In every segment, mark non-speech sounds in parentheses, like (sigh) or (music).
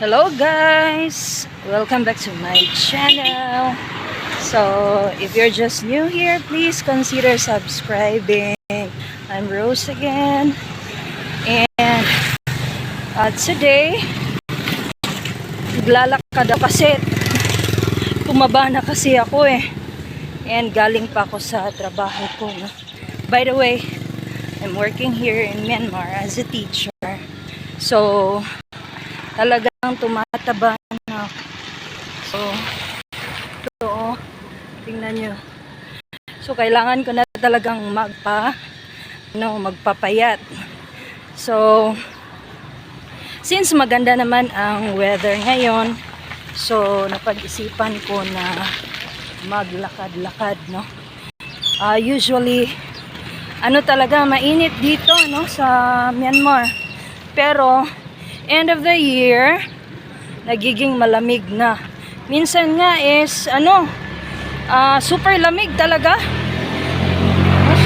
Hello guys! Welcome back to my channel. So, if you're just new here, please consider subscribing. I'm Rose again. And uh, today, naglalakad ako kasi tumaba na kasi ako eh. And galing pa ako sa trabaho ko. No? By the way, I'm working here in Myanmar as a teacher. So, talagang tumataba na. So, ito, oh, tingnan nyo. So, kailangan ko na talagang magpa, no, magpapayat. So, since maganda naman ang weather ngayon, so, napag-isipan ko na maglakad-lakad, no. Ah, usually, ano talaga, mainit dito, no, sa Myanmar. Pero, end of the year, nagiging malamig na. Minsan nga is, ano, ah, super lamig talaga.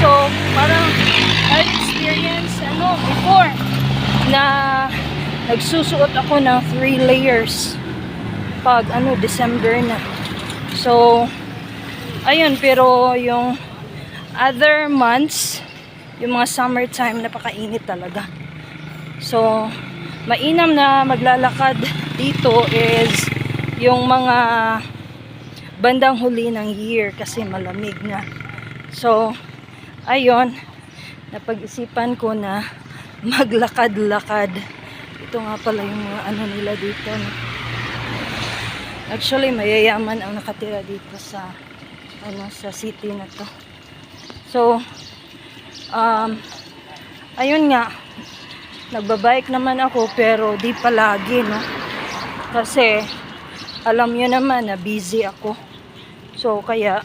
So, parang I-experience, ano, before, na nagsusuot ako ng three layers pag, ano, December na. So, ayun, pero yung other months, yung mga summertime, napakainit talaga. So, mainam na maglalakad dito is yung mga bandang huli ng year kasi malamig na. So, ayun, napag-isipan ko na maglakad-lakad. Ito nga pala yung mga ano nila dito. Actually, mayayaman ang nakatira dito sa ano sa city na to. So, um, ayun nga, nagbabike naman ako pero di palagi, no? Kasi, alam nyo naman na busy ako. So, kaya,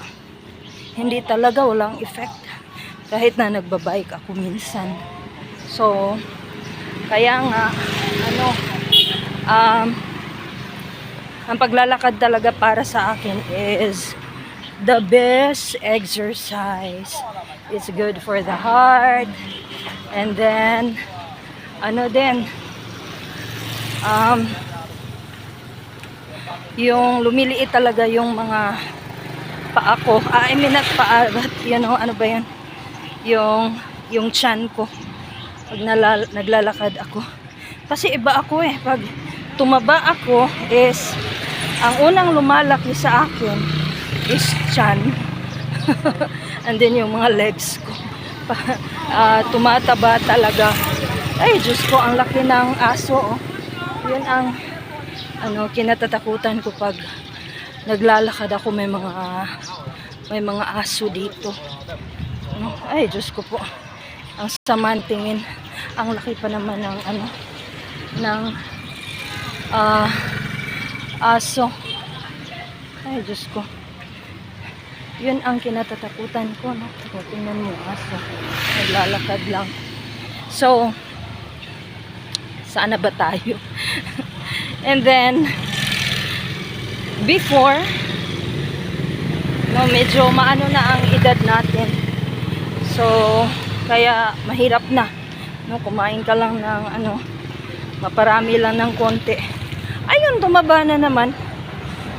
hindi talaga walang effect. Kahit na nagbabike ako minsan. So, kaya nga, ano, um, ang paglalakad talaga para sa akin is the best exercise. It's good for the heart. And then, ano din, um, yung lumiliit talaga yung mga paa ko. Ah, I mean, not paa, but, you know, ano ba yun? Yung, yung chan ko. Pag nalal, naglalakad ako. Kasi iba ako eh. Pag tumaba ako is, ang unang lumalaki sa akin is chan. (laughs) And then yung mga legs ko. (laughs) Ah, tumataba talaga. Ay, Diyos ko, ang laki ng aso. Oh. Yun ang ano, kinatatakutan ko pag naglalakad ako may mga may mga aso dito. Ano? Ay, Diyos ko po. Ang saman tingin. Ang laki pa naman ng ano ng ah aso. Ay, Diyos ko. Yun ang kinatatakutan ko, no? Tingnan mo, aso. Naglalakad lang. So, sana ba tayo? (laughs) And then, before, no, medyo maano na ang edad natin. So, kaya mahirap na. No, kumain ka lang ng ano, maparami lang ng konti. Ayun, tumaba na naman.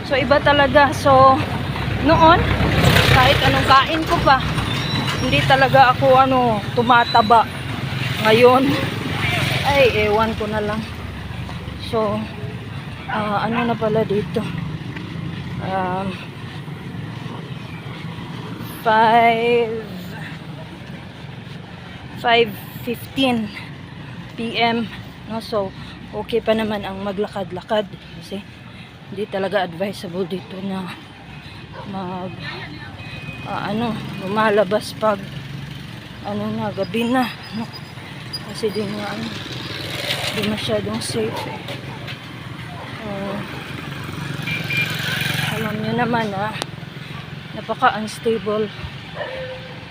So, iba talaga. So, noon, kahit anong kain ko pa, hindi talaga ako ano, tumataba. Ngayon, ay, ewan ko na lang. So, ah, ano na pala dito? Um, 5 5.15 p.m. No? So, okay pa naman ang maglakad-lakad kasi hindi talaga advisable dito na mag ah, ano, lumalabas pag ano na, gabi na. No? Kasi di nga ano, di masyadong safe eh. Ah, alam nyo naman ah, napaka-unstable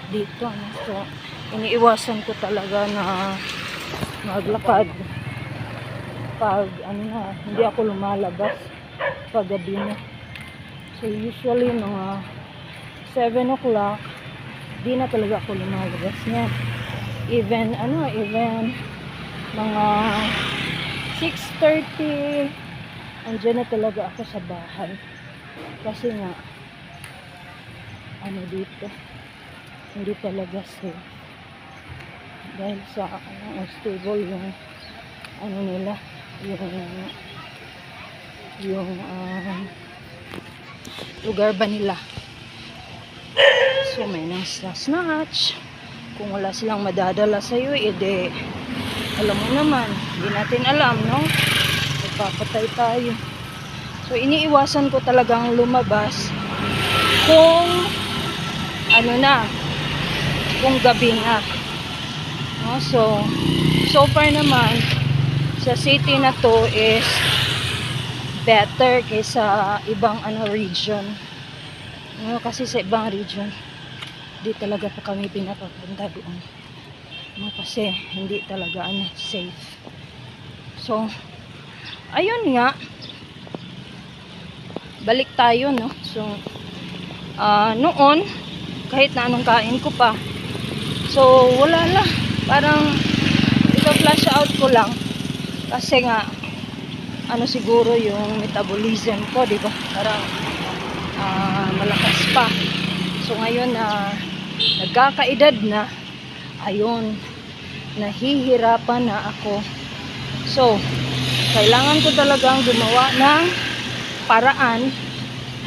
dito. No? So, iniiwasan ko talaga na maglakad pag ano na, hindi ako lumalabas pag gabi na. So, usually mga 7 o'clock, di na talaga ako lumalabas niya. Even, ano, even mga 6.30, andyan na talaga ako sa bahay. Kasi nga, ano dito, hindi talaga safe. Dahil sa ano, unstable yung ano nila, yung yung um, lugar ba nila. So may nang snatch. Kung wala silang madadala sa iyo, ede alam mo naman, hindi natin alam, no? Magpapatay tayo. So iniiwasan ko talagang lumabas kung ano na, kung gabi na. No? So, so far naman, sa city na to is better kaysa ibang ano region. No, kasi sa ibang region, di talaga pa kami pinapapunta doon. No, kasi hindi talaga ano, safe. So, ayun nga, balik tayo, no? So, ah noon, kahit na anong kain ko pa, so, wala lang. Parang, ito flash out ko lang. Kasi nga, ano siguro yung metabolism ko, di ba? Parang, ah, malakas pa. So, ngayon na nagkakaedad na, ayun, nahihirapan na ako. So, kailangan ko talagang gumawa ng paraan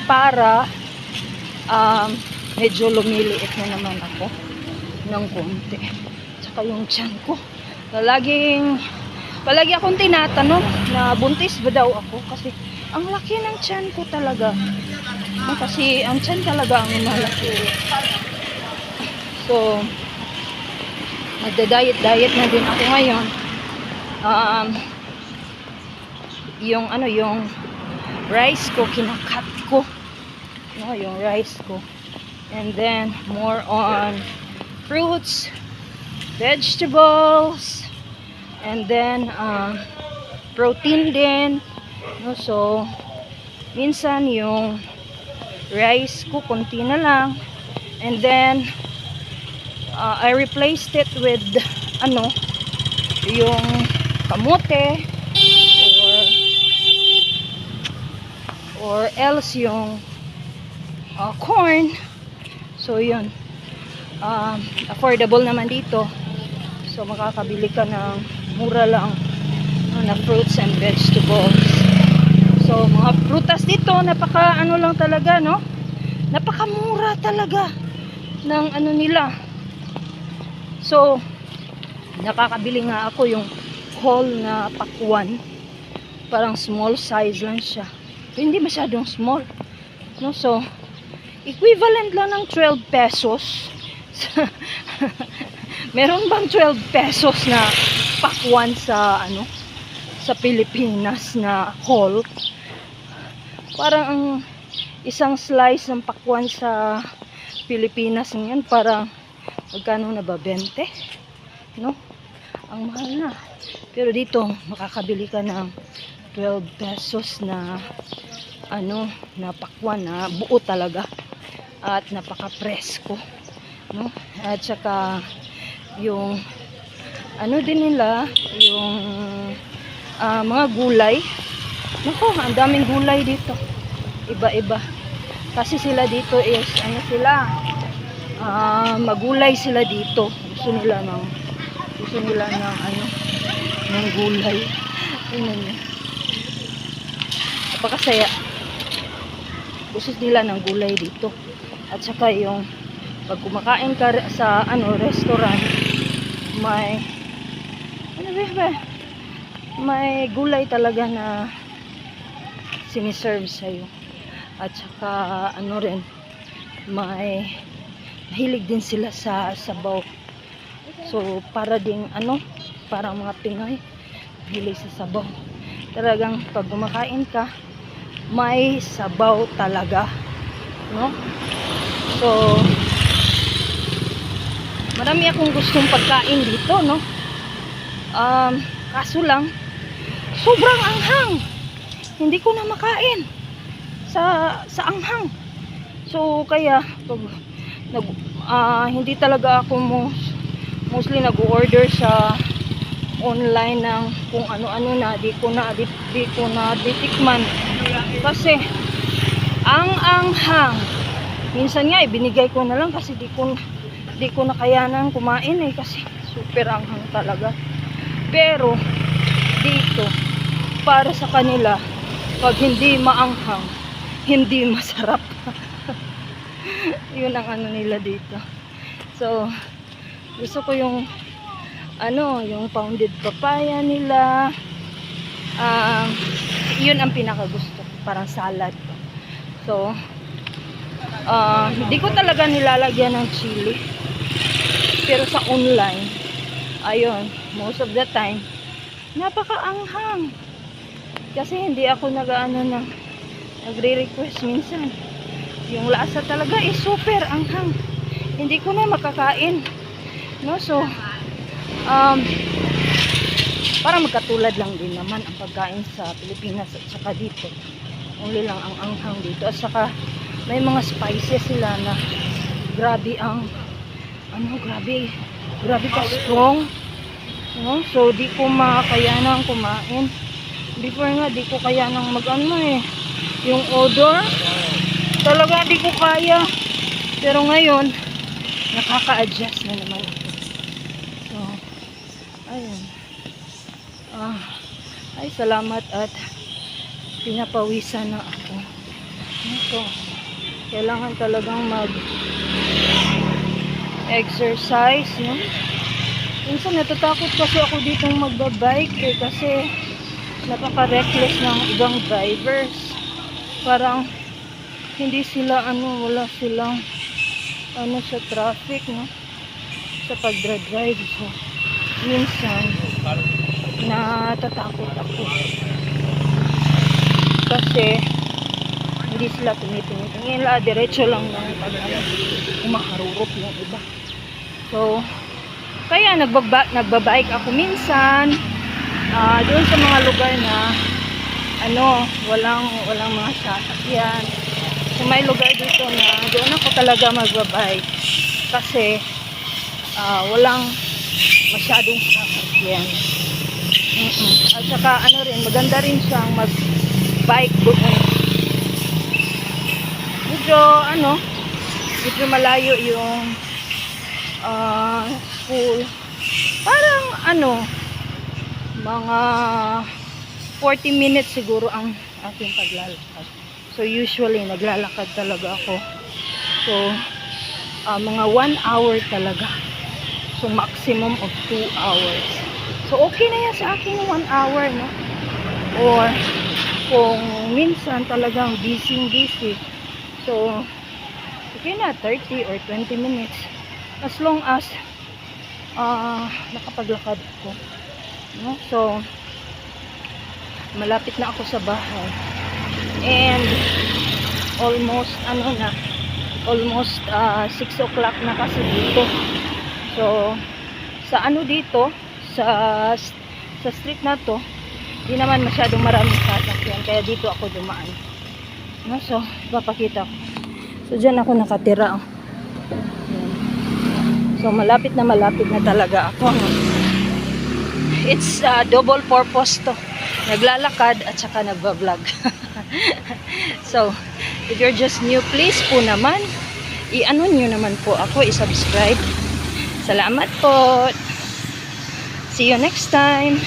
para um, medyo lumiliit na naman ako ng konti. Tsaka yung tiyan ko. Palaging, palagi akong tinatanong na buntis ba daw ako kasi ang laki ng tiyan ko talaga. Kasi ang tiyan talaga ang malaki. So, magda-diet-diet na din ako ngayon. Um, yung ano, yung rice ko, kinakat ko. No, yung rice ko. And then, more on fruits, vegetables, and then, um, protein din. No, so, minsan yung rice ko, konti na lang. And then, uh, I replaced it with, ano, yung kamote, or or else yung uh, corn. So, yun. Um, affordable naman dito. So, makakabili ka ng mura lang no, na fruits and vegetables. So, mga prutas dito, napaka ano lang talaga, no? Napakamura talaga ng ano nila. So, nakakabili nga ako yung whole na pakwan. Parang small size lang siya. Hindi masyadong small. No, so, equivalent lang ng 12 pesos. (laughs) Meron bang 12 pesos na pakwan sa ano sa Pilipinas na whole? Parang ang isang slice ng pakwan sa Pilipinas ngayon parang magkano na ba? 20? No? Ang mahal na. Pero dito makakabili ka ng 12 pesos na ano na pakwan na buo talaga. At napaka-presko. No? At saka yung ano din nila yung ah, mga gulay. Nako ang daming gulay dito. Iba-iba. Kasi sila dito is ano sila ah, magulay sila dito. Gusto nila ng gusto nila ng ano ng gulay. Tingnan niyo. Napakasaya. Gusto nila ng gulay dito. At saka yung pag kumakain ka sa ano restaurant may ano ba? May gulay talaga na siniserve sa'yo. At saka ano rin may mahilig din sila sa sabaw. So para ding ano para mga Pinoy mahilig sa sabaw. Talagang pag kumakain ka may sabaw talaga no? So marami akong gustong pagkain dito no? Um, kaso lang sobrang anghang. Hindi ko na makain sa sa anghang. So kaya pag nag, ah, hindi talaga ako mo mostly nag-order sa online ng kung ano-ano na di ko na di, di ko na ditikman kasi ang anghang minsan nga ibinigay ko na lang kasi di ko di ko na kayanan kumain eh kasi super anghang talaga. Pero dito para sa kanila pag hindi maanghang hindi masarap (laughs) yun ang ano nila dito so gusto ko yung ano, yung pounded papaya nila. Um, yun ang pinakagusto ko, parang salad. So, ah, hindi ko talaga nilalagyan ng chili. Pero sa online, ayun, most of the time, napakaanghang. Kasi hindi ako nag-ano ng nagre-request minsan. Yung lasa talaga is super anghang. Hindi ko na makakain. No, so, um, para magkatulad lang din naman ang pagkain sa Pilipinas at saka dito. Only lang ang anghang dito. At saka may mga spices sila na grabe ang ano, grabe grabe ka strong. No? So, di ko makayanan kumain. Before nga, di ko kayanang mag-ano eh. Yung odor, talaga di ko kaya. Pero ngayon, nakaka-adjust na naman. So, ayun. Ah, ay, salamat at pinapawisan na ako. Ito, kailangan talagang mag exercise, no? Minsan natatakot kasi ako dito magbabike eh, kasi napaka-reckless ng ibang drivers. Parang hindi sila ano, wala silang ano sa traffic, no? Sa pagdra-drive. So, minsan, natatakot ako. Kasi, hindi sila tumitingin. la diretso lang ng pag ano, umaharurot yung iba. So, kaya nagbaba, nagbabike ako minsan, ah doon sa mga lugar na, ano, walang, walang mga sasakyan. So, may lugar dito na doon ako talaga magbabike. Kasi, ah walang masyadong sasakyan. Mm-mm. At saka ano rin, maganda rin siyang mag-bike doon. Medyo ano, medyo malayo yung ah school. Parang ano, mga 40 minutes siguro ang aking paglalakad. So usually naglalakad talaga ako. So ah, mga 1 hour talaga. So maximum of 2 hours. So okay na yan sa akin 1 hour, no? Or kung minsan talagang busy busy. So okay na 30 or 20 minutes. As long as ah nakapaglakad ako. No? So malapit na ako sa bahay. And almost ano na almost ah, 6 o'clock na kasi dito. So, sa ano dito, sa sa street na to, di naman masyadong maraming sasakyan. Kaya dito ako dumaan. No, so, papakita ko. So, dyan ako nakatira. oh. So, malapit na malapit na talaga ako. It's uh, double purpose to. Naglalakad at saka nagbablog. (laughs) (laughs) so, if you're just new, please po naman, i-ano nyo naman po ako, i-subscribe. Salamat po. See you next time.